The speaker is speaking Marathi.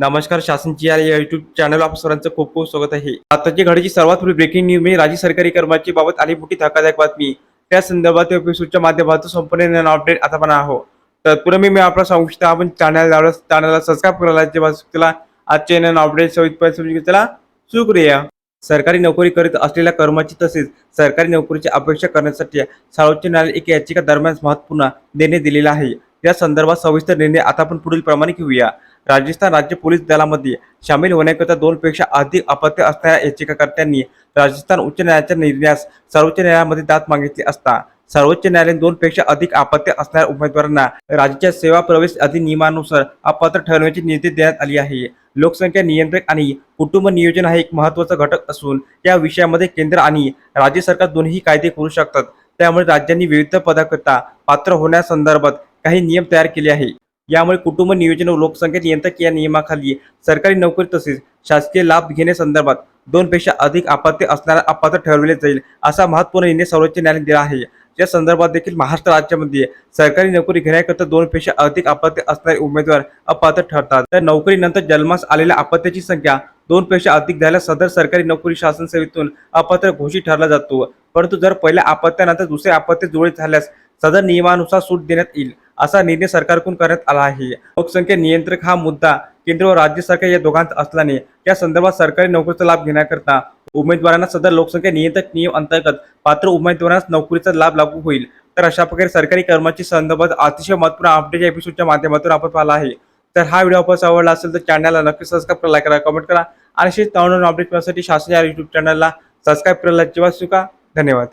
नमस्कार शासनची या युट्यूब चॅनल आप सर्वांचं खूप खूप स्वागत आहे. आताची घडीची सर्वात मोठी ब्रेकिंग न्यूज म्हणजे राज्य सरकारी कर्मचारी बाबत आली मोठी धक्कादायक बातमी. त्या संदर्भात एपिसोडच्या माध्यमातून संपूर्ण अपडेट आता पण आहो तत्पूर्वी मी आपला सांगू इच्छितो आपण चॅनल चॅनलला सबस्क्राईब करायला जेव्हा त्याला आजचे नवीन अपडेट सवित त्याला सुरू करूया. सरकारी नोकरी करीत असलेल्या कर्मचारी तसेच सरकारी नोकरीची अपेक्षा करण्यासाठी सर्वोच्च न्यायालय एक याचिका दरम्यान महत्त्वपूर्ण निर्णय दिलेला आहे. या संदर्भात सविस्तर निर्णय आता आपण पुढील प्रमाणे घेऊया. राजस्थान राज्य पोलीस दलामध्ये सामील होण्याकरिता दोनपेक्षा अधिक अपत्य असणाऱ्या याचिकाकर्त्यांनी राजस्थान उच्च न्यायालयाच्या निर्णयास सर्वोच्च न्यायालयामध्ये दाद मागितली असता सर्वोच्च न्यायालयाने दोनपेक्षा अधिक अपत्य असणाऱ्या उमेदवारांना राज्याच्या सेवा प्रवेश अधिनियमानुसार अपात्र ठरवण्याची निर्देश देण्यात आली आहे. लोकसंख्या नियंत्रक आणि कुटुंब नियोजन हा एक महत्त्वाचा घटक असून या विषयामध्ये केंद्र आणि राज्य सरकार दोन्ही कायदे करू शकतात. त्यामुळे राज्यांनी विविध पदाकरता पात्र होण्यासंदर्भात काही नियम तयार केले आहे यामुळे कुटुंब नियोजन व लोकसंख्या नियंत्रक या नियमाखाली सरकारी नोकरी तसेच शासकीय लाभ घेण्यासंदर्भात दोनपेक्षा अधिक अपत्य असणारा अपात्र ठरवले जाईल असा महत्त्वपूर्ण निर्णय सर्वोच्च न्यायालयाने दिला आहे. या संदर्भात देखील महाराष्ट्र राज्यामध्ये सरकारी नोकरी घेण्याकरता दोनपेक्षा अधिक अपत्य असणारे उमेदवार अपात्र ठरतात. तर नोकरीनंतर जन्मास आलेल्या अपत्याची संख्या दोनपेक्षा अधिक झाल्यास सदर सरकारी नोकरी शासन सेवेतून अपात्र घोषित ठरला जातो. परंतु जर पहिल्या अपत्यानंतर दुसरे अपत्य जुळत झाल्यास सदर नियमानुसार सूट देण्यात येईल. असा निर्णय सरकारकडून करण्यात आला आहे. लोकसंख्या नियंत्रक हा मुद्दा केंद्र व राज्य सरकार या दोघांत असल्याने या संदर्भात सरकारी नोकरीचा लाभ घेण्याकरता उमेदवारांना सदर लोकसंख्या नियंत्रक नियम अंतर्गत पात्र उमेदवारांना नोकरीचा लाभ लागू होईल. तर अशा प्रकारे सरकारी कर्मचारी संदर्भात अतिशय महत्त्वपूर्ण अपडेट या एपिसोडच्या माध्यमातून आपण पाहिला आहे. तर हा व्हिडिओ आपण आवडला असेल तर चॅनलला नक्की सबस्क्राईब करा लाईक करा कमेंट करा. आणि अशीच नवनवीन अपडेट मिळण्यासाठी शासन या युट्यूब चॅनलला सबस्क्राईब करायला जेव्हा चुका धन्यवाद.